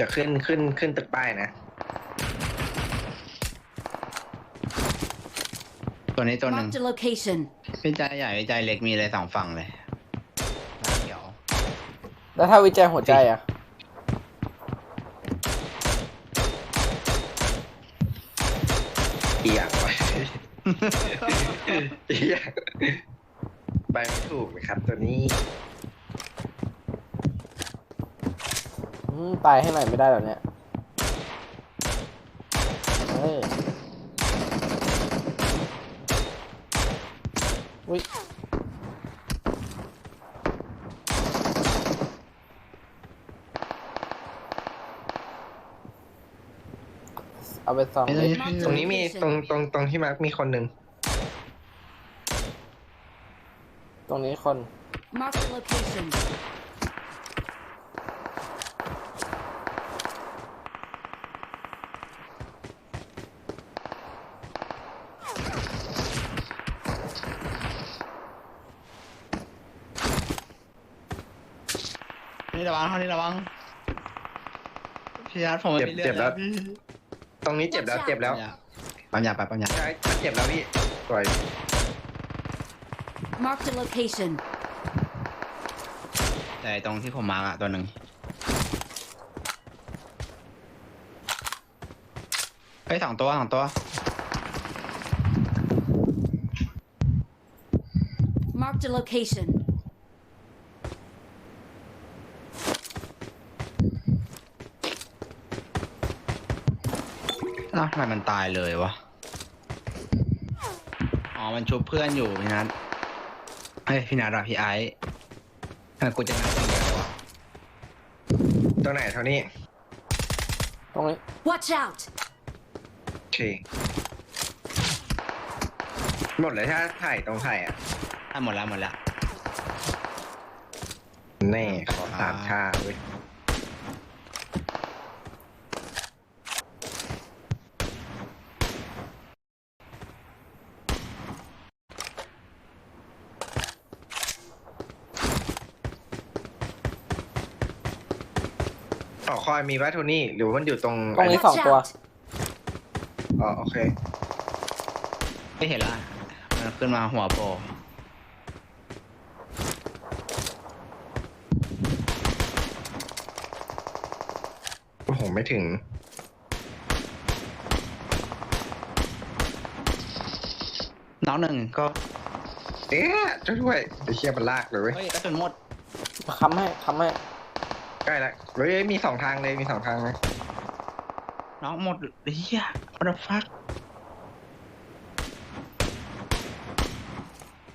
จะขึ้นขึ้นขึ้นตึกป้ายนะ ตัวนี้ตัวหนึ่ง Marked a location. พี่ใจใหญ่พี่ใจเล็กมีเลยสองฝั่งเลยหน้าเขียวแล้วถ้าวิจัยหัวใจอะ อีอยากวะ อีอยากไปไม่ถูกนะครับตัวนี้ อืม ตายให้หน่อยไม่ได้เหรอเนี่ยเฮ้ยอุ้ยเอาไปส่องไอ้ดิตัวนี้ตรงนี้มีตรงตรงตรงที่มาร์คมีคนหนึ่ง ตรงนี้คน Marked a location. วังเท่านี้ระวังพี่นัทผมไม่มีเลือดแล้ว พี่ตรงนี้เจ็บแล้วเจ็บแล้วปั๊มยาไปปั๊มยาใช่เจ็บแล้วพี่สวย Marked a location. แต่ตรงที่ผมมาร์กอะตัวหนึ่งเฮ้ยสองตัวสองตัว Marked a location. เอ้าทำไมมันตายเลยวะ อ๋อ มันชุบเพื่อนอยู่พี่นัทเฮ้ยพี่นัทอะพี่ไอซ์ทำไมกูจะนัดคนเดียวเลยวะตรงไหนเท่านี้ ตรงนี้ Watch out! โอเค หมดเลยถ้าถ่ายตรงถ่ายอะ อะหมดแล้วหมดแล้วแน่ขอสามชาเว้ย อ๋อคอยมีวัตถุนี่หรือว่ามันอยู่ตรงตรงนี้ Watch สองตัว out! อ๋อโอเค ไม่เห็นละมันขึ้นมาหัวโปรโอ้โหไม่ถึง น้องหนึ่งก็เอ๊ะช่วยด้วยไอ้เชี่ยมันลากเลยเว้ย เฮ้ยกระสุนหมด ค้ำให้ค้ำให้ ใกล้ละเฮ้ยมีสองทางเลยมีสองทางเลยน้องหมดเฮีย what the fuck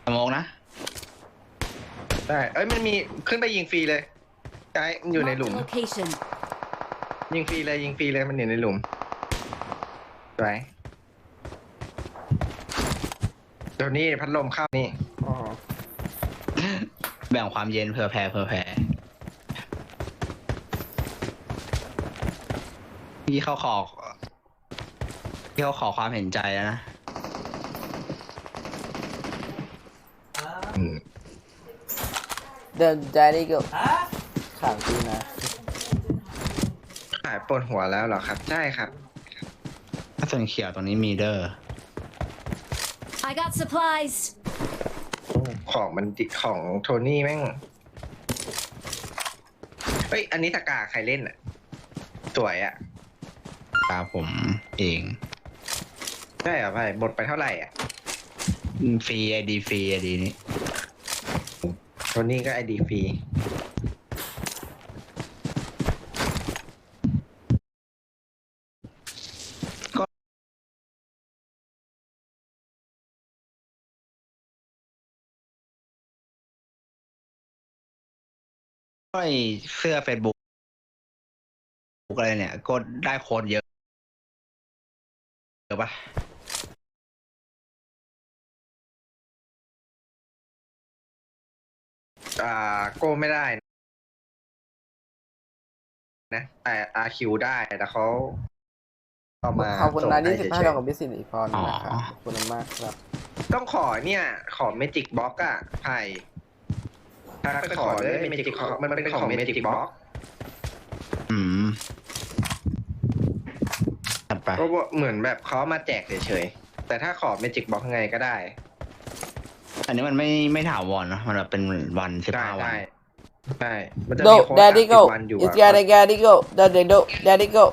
สมองนะได้เอ้ยมันมีขึ้นไปยิงฟรีเลยใช่มันอยู่ใน Marked หลุม a location. ยิงฟรีเลยยิงฟรีเลยมันอยู่ในหลุมไปเดี๋ยวนี้พัดลมเข้านี่ อ๋อ แบ่งความเย็นเผื่อแผ่เผื่อแผ่ พี่เขาขอพี่เขาขอความเห็นใจแล้วนะอืมเดิน daddy go ข่างตีนะหายปวดหัวแล้วเหรอครับ ใช่ครับ ถ้าส่วนเขียวตรงนี้มีเดอร์ I got supplies. ของมันดิของโทนี่แม่ง เฮ้ย อันนี้ตะกาใครเล่นอะ สวยอะ ตาผมเองใช่เหรอพี่หมดไปเท่าไหร่อะฟรีไอดีฟรีไอดีนี้โทนี่ก็ไอดีฟรีก็ไอเสื้อเฟซบุ๊กอะไรเนี่ย ก็ได้โค้ดเยอะเย อะปะอ่าโก้ไม่ได้นะแต่อาคิวได้แต่เขาเอามาขอบคุณส่งนายให้ที่สิบห้าเฉดอยกกับพิสิทธิ์อีกพรนะครับอ๋อขอบคุณมากครับๆต้องขอเนี่ย ขอเมจิกบ็อกอะไผ่ถ้าไปขอเลยเมจิกมันเป็นของเมจิกบ็อก อืม ไป ก็เหมือนแบบเขาเอามาแจกเฉยๆ แต่ถ้าขอเมจิกบ็อกไงก็ได้อันนี้มันไม่ไม่ถาวรเนอะมันแบบเป็นวันสิบได้ห้าวัน ได้ได้ มันจะมี Go โค้ด daddy 30 go วันอยู่ it's อะ gotta gotta go daddy go daddy go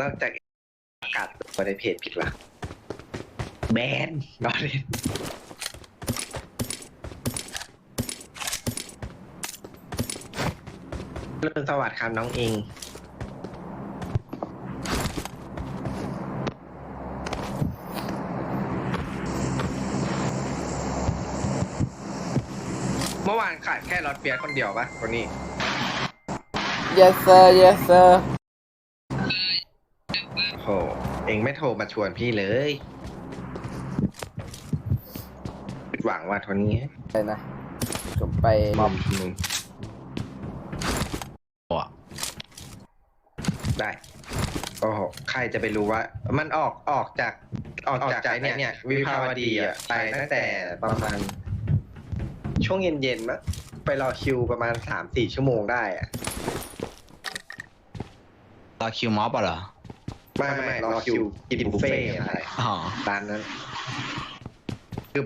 นอกจากประกาศตัวในเพจผิดว่ะแบนนอนเล่นเรื่องสวัสดิ์ครับน้องอิง มื่อวานขาดแค่รถเบียร์คนเดียวปะคนนี้ yes sir yes sir โหเองไม่โทรมาชวนพี่เลยผิดหวังว่าโทนี้ไปนะผมไปมมออบมมึงโอ้ได้ โอ้โห ใครจะไปรู้ว่า มันออกออกจากออกจากไอ้เนี่ย วิภาวดีอะไปตั้งแต่ประมาณ ช่วงเย็นๆมั้งไปรอคิวประมาณสามสี่ชั่วโมงได้อะรอคิวม็อบอะเหรอ ไม่ไม่ไม่รอคิวกินบุฟเฟ่ต์อะไรอ๋อ ร้านนั้น คือ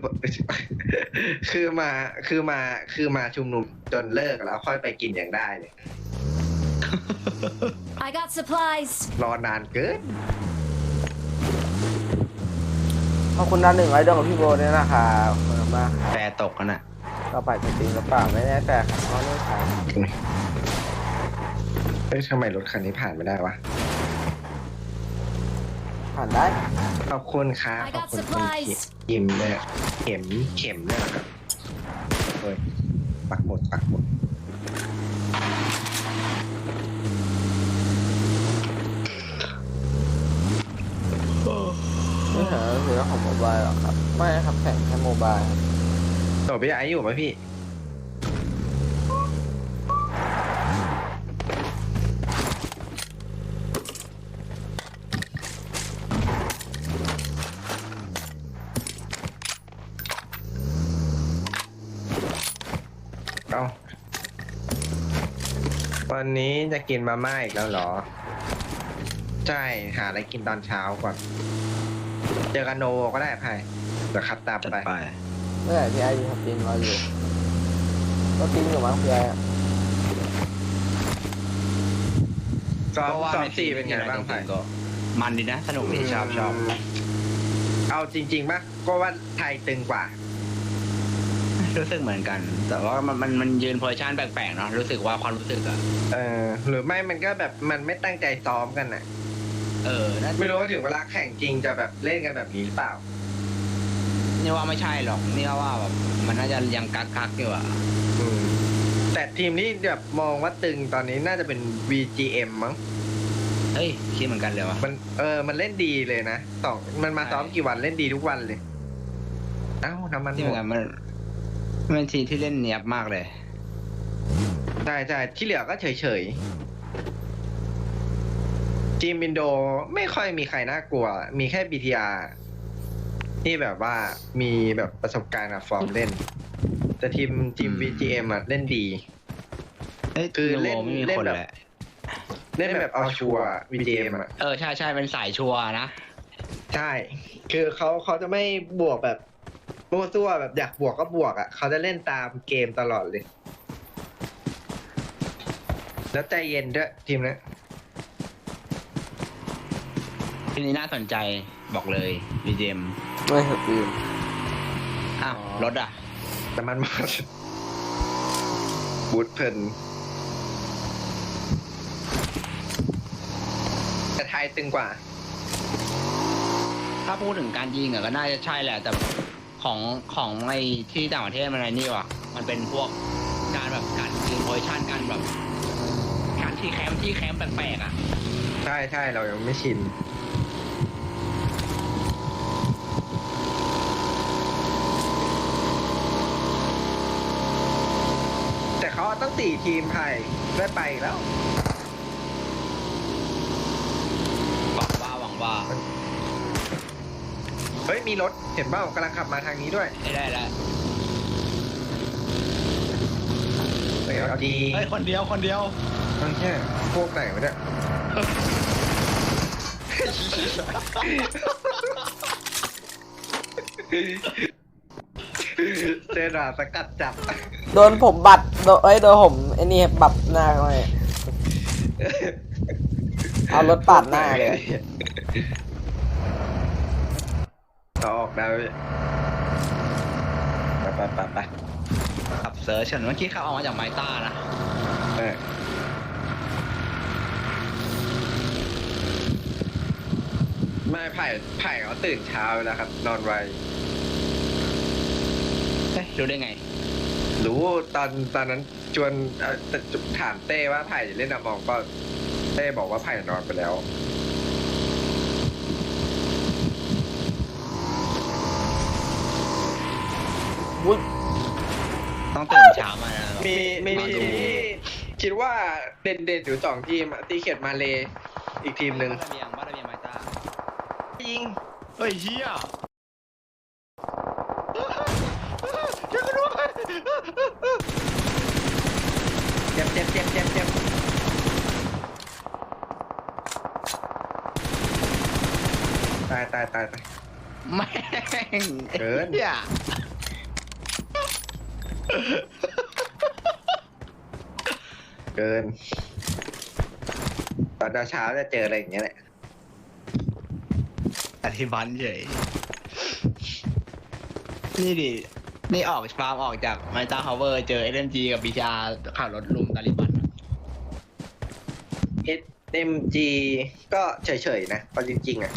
คือมาคือมาคือมาชุมนุมจนเลิกแล้วค่อยไปกินอย่างได้เลย I got supplies. รอนานเกิน ขอบคุณด้านหนึ่งไว้ด้วยกับพี่โบด้วยนะครับขอบคุณมากครับแฟร์ตกกันอะ ก็ไปจริงๆหรือเปล่าไม่แน่ใจครับเพราะเรื่องขายเอ้ยทำไมรถคันนี้ผ่านไม่ได้วะ ผ่านได้ขอบคุณครับ I ขอบ got คุณคุณ supplies ยิมเนี่ยเข็มเข็มเนี่ยนะครับเฮ้ยปักหมดปักหมดไม่หาเรื่องของโมบายหรอกครับ ไม่ครับแข่งแค่โมบายครับ โตพี่ไอซ์อยู่ไหมพี่ เอาวันนี้จะกินมาม่าอีกแล้วเหรอ ใช่ หาอะไรกินตอนเช้าก่อน เจอกันโนก็ได้พายเดี๋ยวขับตามจัดไป ไป เมื่อไหร่พี่ไอ้อยู่ครับจริงรออยู่ ก็จริงอยู่มั้งพี่ไอ้อะซ้อมก็ว่าซ้อมไม่สี่เป็นไงบ้างจไผ่ริๆก็มันดีนะสนุกดีชอบชอบเอาจริงๆปะก็ว่าไทยตึงกว่า รู้สึกเหมือนกัน แต่ว่ามันมันมันยืนโพซิชันแปลกๆเนาะรู้สึกว่าความรู้สึกอะเออ หรือไม่มันก็แบบมันไม่ตั้งใจซ้อมกันน่ะเออน่าไม่รู้ว่าถึงเวลาแข่งจริงจะแบบเล่นกันแบบนี้หรือเปล่า นี่ว่าไม่ใช่หรอกนี่ว่าแบบมันน่าจะยังกักกักๆอยู่อะอืมแต่ทีมที่แบบมองว่าตึงตอนนี้น่าจะเป็น VGM มั้ง เฮ้ยคิดเหมือนกันเลยวะ มันเออ มันเล่นดีเลยนะสองมันมาใช่ ซ้อมกี่วันเล่นดีทุกวันเลย เอ้าน้ำมันที่หเหมมือนดกันมันมันเป็นทีมที่เล่นเนียบมากเลย ใช่ใช่ที่เหลือก็เฉยเฉยๆทีมอินโดไม่ค่อยมีใครน่ากลัว มีแค่ BTR ที่แบบว่ามีแบบประสบการณ์กับฟอร์มเล่น แต่ทีมทีมอืม VGM อะเล่นดี เอ้ยคือเล่นโไม่มีเล่นคนแบบแหละเล่นแบบเอาชัวร์ VGM อะเออใช่ใช่เป็นสายชัวร์นะ ใช่ คือเขาเขาจะไม่บวกแบบมั่วซั่วแบบอยากบวกก็บวกอะเขาจะเล่นตามเกมตลอดเลย แล้วใจเย็นด้วยทีมนี้ทีนี้น่าสนใจบอกเลย BGM ไม่ครับพี่อ้าวรถอะแต่มันมาบูทเพลินแต่ไทยตึงกว่า ถ้าพูดถึงการยิงอะก็น่าจะใช่แหละ แต่ของของในที่ต่างประเทศมันอะไรนี่วะมันเป็นพวกการแบบการยืนโพซิชันการแบบ การที่แคมป์ที่แคมป์แปลกๆอะ ใช่ใช่เรายังไม่ชิน แต่เขาต้อง สี่ทีมไทยได้ไปแล้วหวังว่าหวังว่าเฮ้ยมีรถเห็นเปล่ากำลังขับมาทางนี้ด้วยได้ได้แล้วเฮ้ยเอาดีเฮ้ยคนเดียวคนเดียวเอาแค่พวกไหนวะเนี่ยเจอหนาสกัดจับ โดนผมบัตร โดนเอ้ยโดนผมไอ้นี่บับหน้าเขาเลยเอารถปาดหน้าเลยเอาออกได้ไหมไปไปไปไปขับเซิร์ชฉันเมื่อกี้เขาเอามาจากไมต้านะเออไม่ไผ่ไผ่เขาตื่นเช้าแล้วครับ นอนไวเฮ้ยรู้ได้ไง รู้ตอนตอนนั้นชวนเอ่อแต่ถามเต้ว่าไผ่เล่นอะมองก็เต้บอกว่าไผ่นอนไปแล้ววุ้ยต้องตื่นเช้ามานะมีมีมาทีดูมที่คิดว่าเด่นเด่นๆอยู่สองทีมอะตีเขียดมาเลอีกทีมหนึ่ง บ้านระเบียงบ้านระเบียงไมต้ายิง เฮ้ยเฮีย เจ็บเจ็บเจ็บเจ็บเจ็บตายตายตายตาย แม่งเกินเฮียเกิน ตอนเช้าๆจะเจออะไรอย่างเงี้ยแหละ อธิบันเฉยนี่ดิ นี่ออกฟาร์มออกจากไมต้าฮาวเวอร์เจอเอ็มจีกับบีอาร์ขับรถลุมตาลิบัน SMG ก็เฉยๆนะเอาจริงๆอะ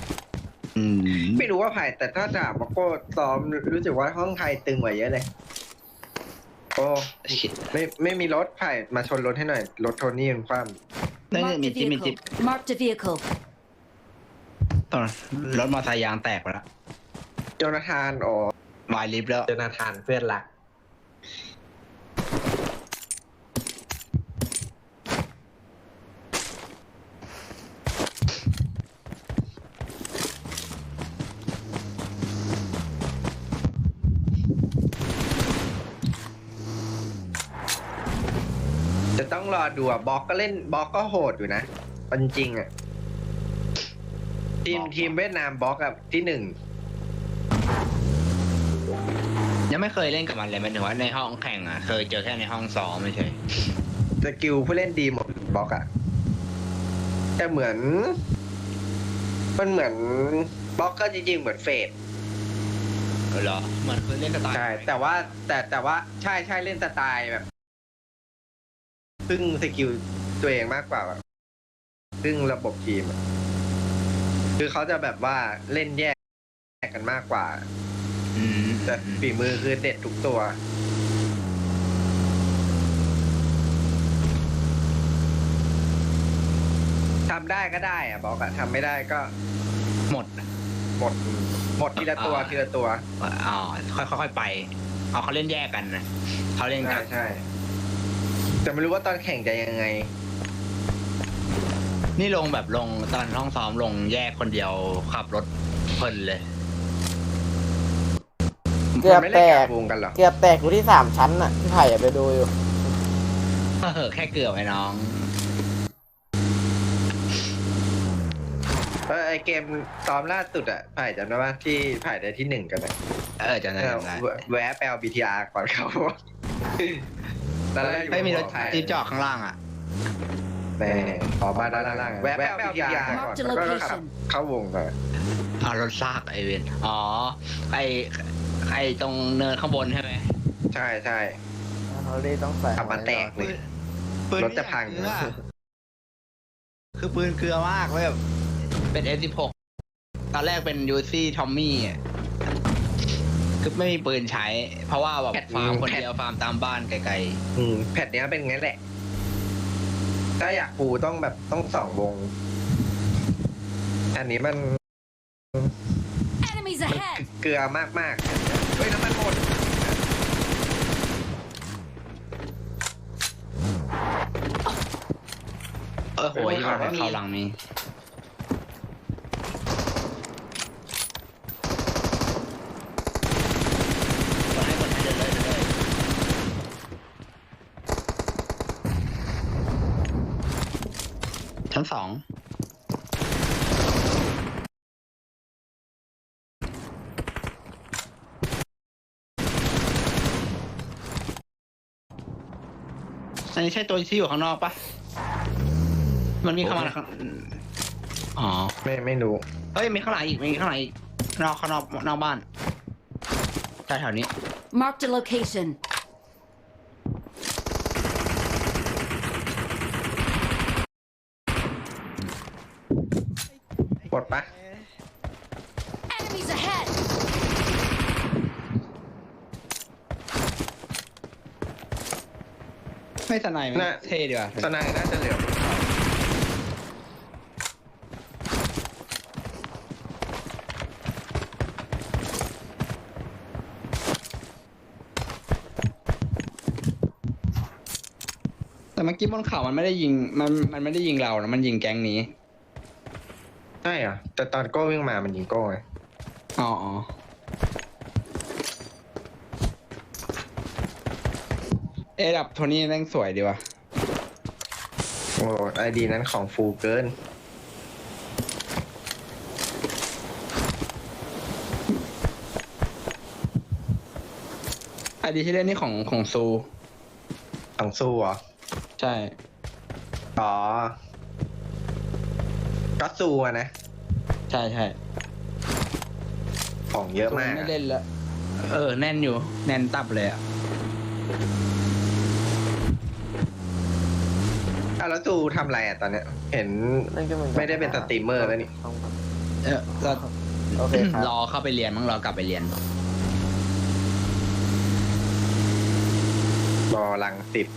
อืมไม่รู้ว่าไผ่แต่ถ้าถามว่าโก้ซ้อมรู้สึกว่าห้องไทยตึงกว่าเยอะเลย โอ้ ไม่ไม่มีรถไผ่มาชนรถให้หน่อย รถโทนี่มันคว่นั่น Marked มี a จิ๊บมีจิ๊บ vehicle. Marked a vehicle. ตอนรถมอเตอร์ไซค์ยางแตกไปแล้วำโจนาธานอ๋อ วายลิฟต์แล้ว โจนาธานเพื่อนรัก จะต้องรอดูอะบล็อกก็เล่นบล็อกก็โหดอยู่นะเอาจริงๆอะ ทีมทีมเวียดนามบล็อกอะที่หนึ่ง ยังไม่เคยเล่นกับมันเลยหมันถึงว่าในห้องแข่งอะ เคยเจอแค่ในห้องซ้อมไม่ใช่ สกิลผู้เล่นดีหมดบล็อกอะแต่เหมือน มันเหมือนบล็อกก็จริงๆเหมือนเฟดเออเหรอเหมือนเคยเล่นสไตล์ใช่แต่ว่าแต่แต่ว่าใช่ใช่เล่นสไตล์แบบพึ่งสกิลตัวเองมากกว่าแบบพึ่งระบบทีมอะคือเขาจะแบบว่าเล่นแยกกันมากกว่าอืม แต่ฝีมือคือเด็ดทุกตัว ทำได้ก็ได้อะบอกอะทำไม่ได้ก็หมดหมดหมดทีละตัวอ่าทีละตัว อ๋อค่อยค่อยๆไป เอาเขาเล่นแยกกันนะเขาเล่นใช่กันใช่แต่ไม่รู้ว่าตอนแข่งจะยังไง นี่ลงแบบลงตอนห้องซ้อมลงแยกคนเดียวขับรถเพลินเลย เกือบไม่แตเล่นกกับวงกันเหรอเกือบแตกอยู่ที่สามชั้นน่ะพี่ไผ่อะไปดูอยู่เออแค่เกือบไอ้น้องเออไอเกมซ้อมล่าสุดอะไผ่จำได้ว่าที่ไผ่ได้ที่หนึ่งกันนะเออจำได้จำได้แวะแปล BTR ก่อนเขาตอนแรกอยู่ไม่มีรถไทยจีบจอดข้างล่างอะแม่ขอมาด้านล่างแวะแปล BTR ก่อน Marked a แล้วก็ขับ location. เข้าวงก่อนเอารถซากไอเวนอ๋อไอ ไอตรงเนินข้างบนใช่ไหมใช่ใช่เขาเลยต้องใส่ขับมาแตกเลยรถจะพังปืนนี่อย่างเกลือคือปืนเกลือมากเว้ยแบบเป็น S16 ตอนแรกเป็นยูซี่ทอมมี่อะคือไม่มีปืนใช้ เพราะว่าแบบฟาร์มคนเดียวฟาร์มตามบ้านไกลอืมแพทเนี้ยเป็นงั้นแหละ ถ้าอยากปูต้องแบบต้องสองวง อันนี้มัน Enemies ahead. เกลือมากมากๆ เฮ้ยน้ำมันหมดๆเออโหยที่มันเข้าหลังนี้กดให้กดให้เดินเลยเดินเลยชั้นสอง อันนี้ใช่ตัวที่อยู่ข้างนอกปะมันมีเข้ามาข้างอ๋อ ไม่ไม่รู้เฮ้ย มีข้างหลังอีก มีข้างหลังอีก นอกข้างนอกนอกบ้านใช่แถวนี้ Marked a location. หมดปะ Enemies ahead! ไม่สนายไหมน่ะ เท่ดีว่ะสนายน่าจะเหลือแต่เมื่อกี้บนเขามันไม่ได้ยิงมันมันไม่ได้ยิงเรานะมันยิงแก๊งนี้ ใช่เหรอแต่ตอนโก้วิ่งมามันยิงโก้ไงอ๋ออ๋อ เอดับโทนี่แม่งสวยดีว่ะโอ้ไอดีนั้นของฟูเกิน ไอดีที่เล่นนี่ของของซู ของสู้เหรอ ใช่ อ๋อ ก็สู้อะนะ ใช่ใช่ของเยอะมาก ไม่เล่นแล้วเออ แน่นอยู่ แน่นตับเลยอะ อะ แล้วสู้ทำอะไรอะตอนเนี้ย เห็นนั่นก็เหมือนกัไม่ได้เป็นสตรีมเมอร์แล้วนี่เออก็โอเคครับ รอเข้าไปเรียนมั้งรอกลับไปเรียน รอลังสิบ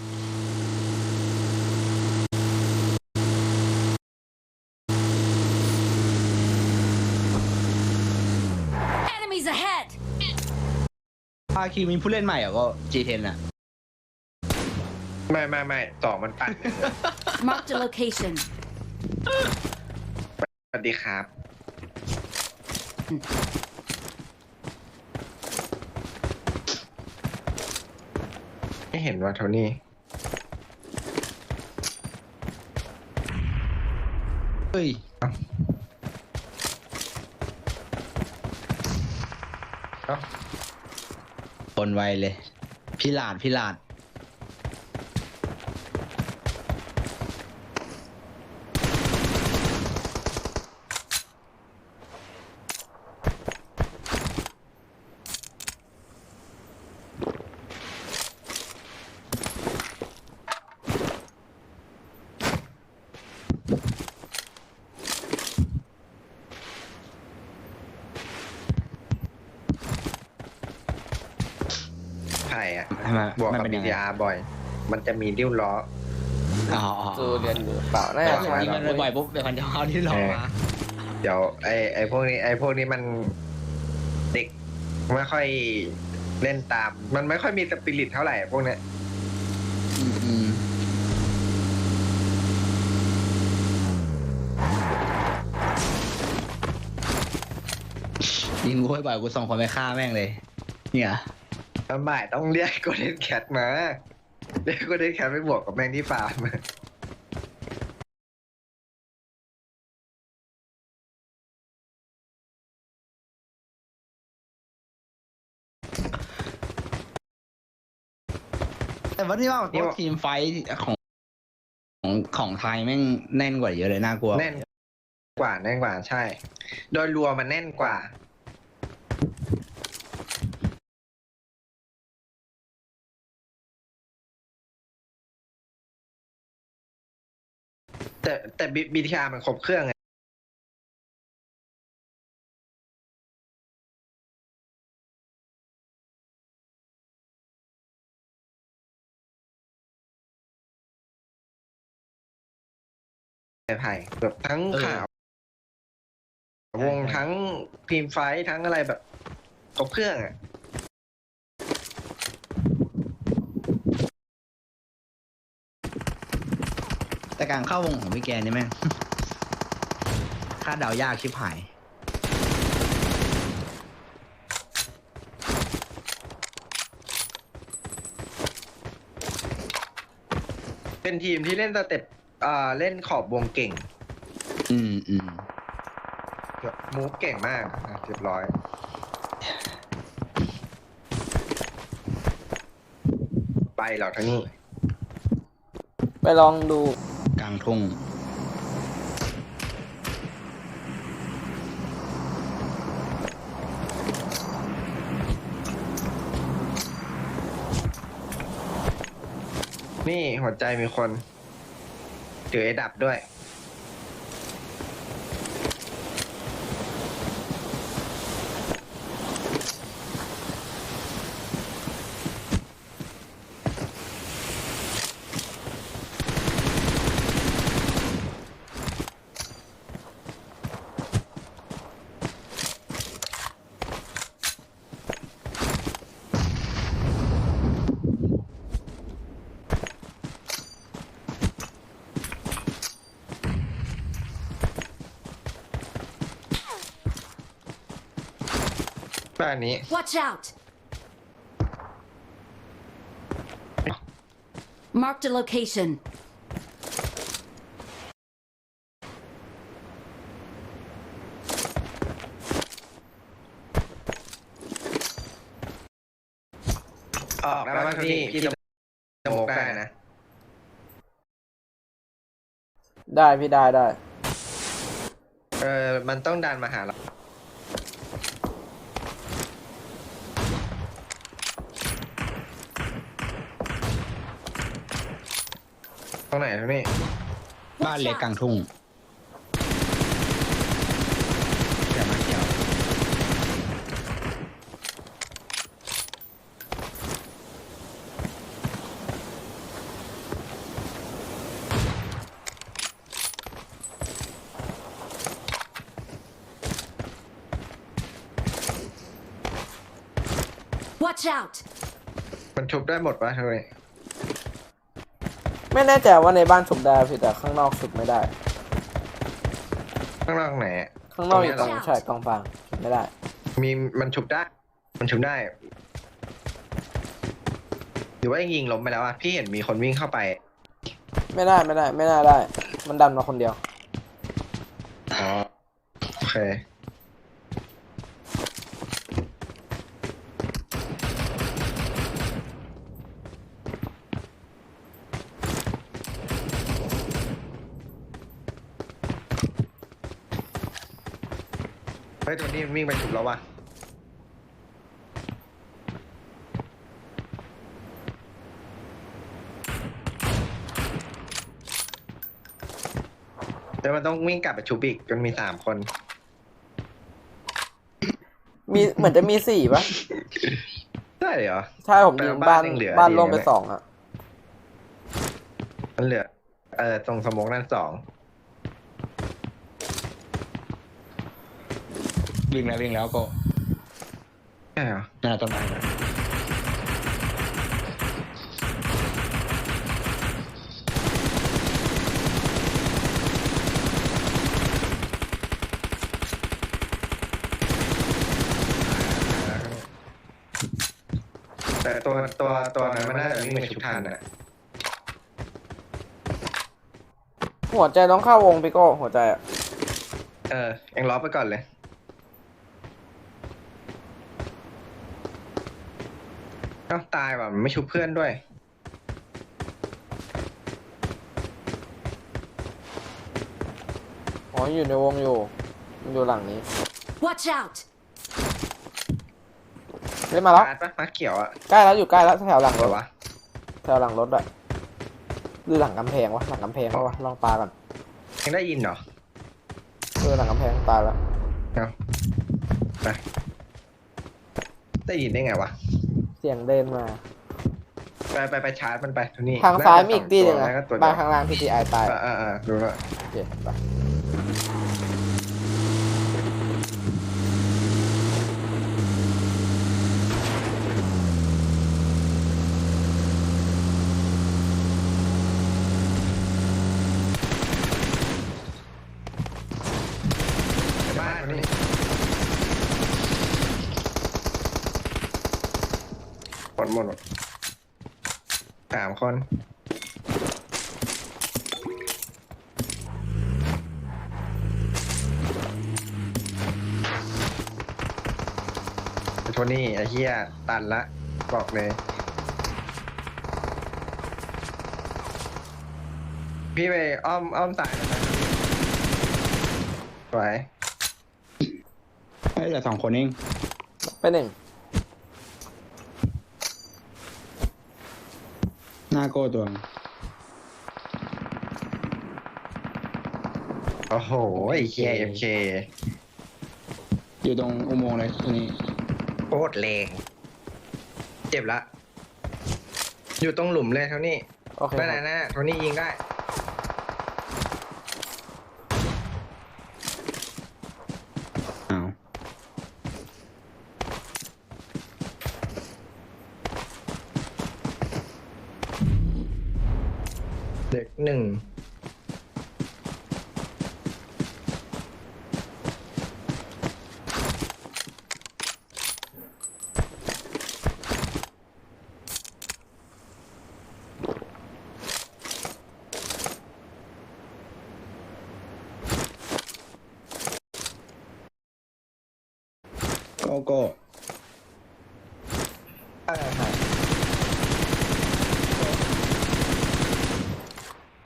Enemies ahead! ภาคีมีผู้เล่นใหม่เหรอก็ G10 อะ ไม่ไม่ไม่ต่อมันปั่น Marked a location. สวัสดีครับ ไม่เห็นว่าโทนี่ เฮ้ยเอ้าคนไวเลย พี่หลาดพี่หลาด ไผ่อะทำไมบวกมันกับเป็นบียังไงดีอาร์บ่อย มันจะมีดิ้วล้ออ๋ออ๋อจูเรียนหรือเปล่าน่าแต่จะผมใช่ยิงมันบ่อยๆปุ๊บเดี๋ยวมันจะเอาที่รอมา เดี๋ยวไอไอพวกนี้ไอพวกนี้มันเด็กไม่ค่อยเล่นตาม มันไม่ค่อยมีสปิริตเท่าไหร่พวกเนี้ยอืมอืมยิงกูบ่อยๆกูส่งคนไปฆ่าแม่งเลย เนี่ย ตอนบ่ายต้องเรียกโกลเด้นแคทมา เรียกโกลเด้นแคทไปบวกกับแมงที่ฟาร์มแต่ว่าที่ว่านี่ว่าทีมไฟท์ของของของไทยแม่งแน่นกว่าเยอะเลยน่ากลัว แน่นกว่าแน่นกว่าใช่ โดยรวมมันแน่นกว่า แต่แต่บีทีอาร์มันครบเครื่องไงไผ่แบบทั้งเออข่าว วงทั้งทีมไฟท์ทั้งอะไรแบบครบเครื่องอะ แต่การเข้าวงของพี่แกนี่แม่ง คาดเดายากชิบหายเป็นทีมที่เล่นสเต็ปอ่าเล่นขอบวงเก่งอืมอืมแบบมูฟเก่งมากอะเรียบร้อย ไปเหรอท่านี่ไปลองดูก ลางทุ่งนี่หัวใจมีคนถือไอ้ดับด้วย บ้านนี้ Watch out! Marked a location. ออกแล้วว่าพี่พี่จะจะโมกได้นะ ได้พี่ได้ได้ เออมันต้องดันมาหาเรา ตรงไหนตรงนี้บ้านเล็กกลางทุ่งเดี๋ยวมาเกี่ยว Watch out! มันชุบได้หมดปะทำไม ไม่แน่ใจว่าในบ้านฉุบได้พี่แต่ข้างนอกฉุบไม่ได้ ข้างนอกไหนอะข้างนอกอยู่ตตรรงงนี้เหรอใช่กองฟางฉุบไม่ได้ มีมันชุบได้ มันชุบได้หรือว่ายิงล้มไปแล้วอะพี่เห็นมีคนวิ่งเข้าไปไม่ได้ไม่ได้ ไม่น่าได้ มันดันมาคนเดียว อ๋อโอเค ฮ้ยตัวนี้มันวิ่งไปฉุบแล้ววะเดี๋ยวมันต้องวิ่งกลับไปชุบอีกจนมีสามคน มีเหมือนจะมีสี่ปะใช่เหรอ ใช่ผมยิงแต่บ้าบ้านนยังเหลือบ้านดีล่มไปนะสองอะมันเหลือ เออตรงสมองนั่นสอง วิ่งแล้ววิ่งแล้วก็ใช่เหรอน่าต้นไม้นะแต่ตัวตัวตัวนั้นมันน่าจะวิ่งไปชุบทันนะหัวใจต้องเข้าวงพี่โก้หัวใจอะเออเองล้อไปก่อนเลย เอ้าตายว่ะมันไม่ชุบเพื่อนด้วย อ๋ออยู่ในวงอยู่มันอยู่หลังนี้ Watch out! เล่นมาแล้วปาดปะมาเขียวอะใกล้แล้วอยู่ใกล้แล้วแถวหลังเหรรถอวะแถวหลังรถด้วยหรือหลังกำแพงวะหลังกำแพงปะวะลองปากันยังได้ยินเหรอเออหลังกำแพงตายแล้วเอาไปได้ยินได้ไงวะ เสียงเดินมา ไปไปไปชาร์จมันไปทุนี่ทางซ้ายมีอีกตีหนึ่งนะอะตัวบ้าเดีนยวข้างล่างที่ทีไอตายเออเออเออดูแล้วโอเคไป ในบ้านทุนี่หมดหมดหมดสามคน โทนี่ไอ้ เหี้ยตันละ บอกเลย พี่ไปอ้อมอ้อมสายหน่อยนะสวยเฮ้ยเหลือสองคนเองไปหนึ่งหน้าโก้ตัวนึงโอ้โหไอ้เคเอฟเคอยู่ตรงอุโมงค์เลยตรงนี้โคตรแรง เจ็บละ อยู่ตรงหลุมเลยเท่านี้โอเคนั่นคน่ะรับนั่นน่ะเท่านี้ยิงได้ โก้โก้อะไรครับ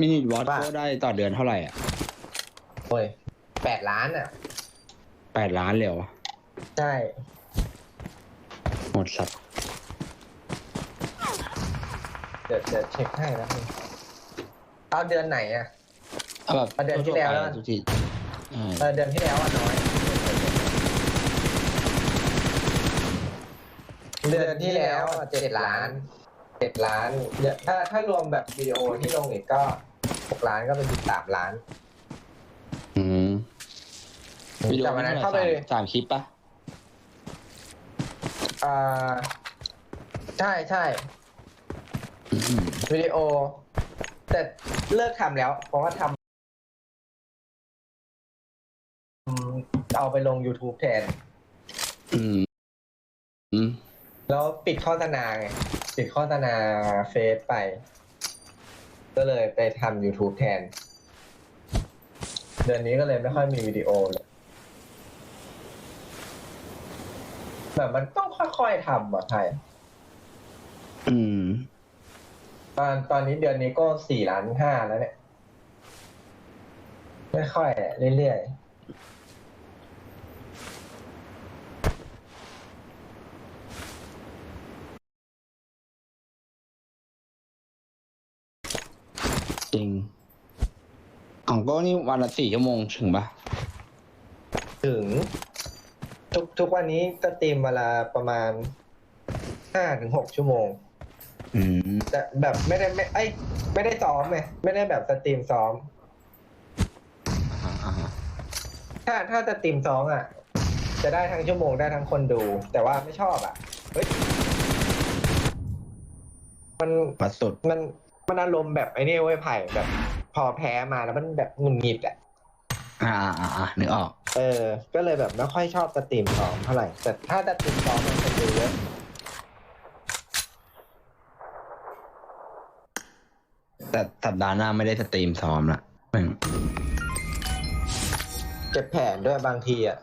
มินิวอตว่าโก้ได้ต่อเดือนเท่าไหร่อะโอ้ยแปดล้านอะแปดล้านเลยเหรอใช่หมดสัตว์เดี๋ยวเดี๋ยวเช็คให้นะพี่เอาเดือนไหนอะเอาแบบเอาเดือนที่แล้วแล้วทุกทีใช่เออเดือนที่แล้วอะน้อย เดือนที่แล้วอะเจ็ดล้านเจ็ดล้านเดี๋ยวถ้าถ้ารวมแบบวิดีโอที่ลงอีกก็หกล้านก็เป็นสิบสามล้านอืมวิดีโอแต่วันนั้นเข้าไปสามสามคลิปปะอ่าใช่ใช่อืมวิดีโอ แต่เลิกทำแล้ว เพราะว่าทำอืมเอาไปลง YouTube แทน อืมอืมแล้ว ปิดโฆษณาไงปิดโฆษณาเฟซไป ก็เลยไปทำ YouTube แทน เดือนนี้ก็เลยไม่ค่อยมีวิดีโอเลยแบบมันต้องค่อยๆทำอะไทยอืม ตอนตอนนี้เดือนนี้ก็สี่ล้านห้าแล้วเนี่ย ไม่ค่อยอะเรื่อย จริงของโก้นี่วันละสี่ชั่วโมงถึงปะๆถึง ทุกทุกวันนี้ก็ตีมเวลาประมาณห้าถึงหกชั่วโมง อืม แต่แบบไม่ได้ไม่ไอยไม่ได้ซ้อมไงไม่ได้แบบสตรีมซ้อม อ่าฮะอ่าฮะถ้าถ้าสตรีมซ้อมอะ จะได้ทั้งชั่วโมงได้ทั้งคนดู แต่ว่าไม่ชอบอะเฮ้ยมัน ปัดสุด มัน มันอารมณ์แบบไอ้นี่เว้ยไผ่แบบ พอแพ้มาแล้วมันแบบหงุนงิดอะอ่าอ่าอ่าอ่านึกออก เออ ก็เลยแบบไม่ค่อยชอบสตรีมซ้อมเท่าไหร่ แต่ถ้าสตรีมซ้อมมันจะดูเยอะแต่สัปดาห์หน้าไม่ได้สตรีมซ้อมละอืมเจ็บแผนด้วยบางทีอะ